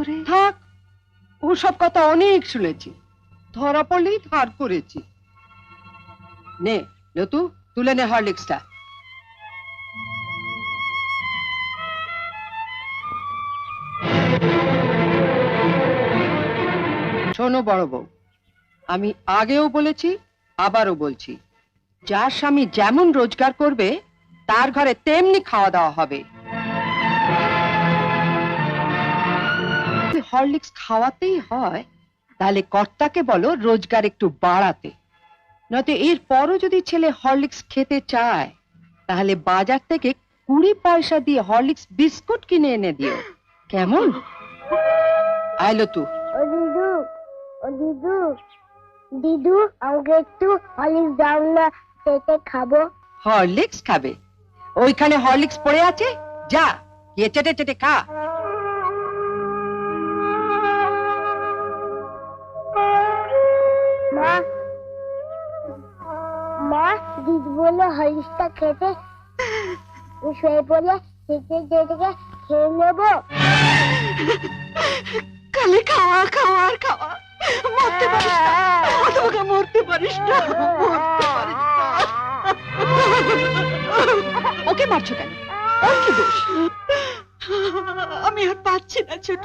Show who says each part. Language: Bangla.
Speaker 1: করে?
Speaker 2: থাক, ওসব কথা অনেক শুনেছি। ধরা পড়লেই ধার করেছি। নে, লতু, তুলে নে হরলিক্সটা। শোনো বড় বউ, আমি আগেও বলেছি, আবারও বলছি। যার স্বামী যেমন রোজগার করবে, তার ঘরে তেমনি খাওয়া দাওয়া হবে। হরলিক্স খাওয়াতেই হয় তাহলে কর্তাকে বলো রোজগার একটু বাড়াতে। নয়তো এর পরও যদি ছেলে হরলিক্স খেতে চায় তাহলে বাজার থেকে কুড়ি পয়সা দিয়ে হরলিক্স বিস্কুট কিনে এনে দিও। কেমন? আইলো তু
Speaker 3: ও দিদু ও দিদু দিদু আমাকে একটু হলিক্স দাও না খেতে খাব।
Speaker 2: হরলিক্স খাবে। ওইখানে হরলিক্স পড়ে আছে? যা গিয়ে চেটে চেটে খা।
Speaker 3: দিদি বলল খেতে শুয়ে পড়লে খেতে যেতে খেয়ে নেব।
Speaker 1: খালি খাওয়া খাওয়া আর খাওয়া। মরতে পারিস না। মরতে পারিস না। মরতে পারিস ওকে মারছো কেন? ওর কি দোষ? আমি আর পাচ্ছি না ছোট।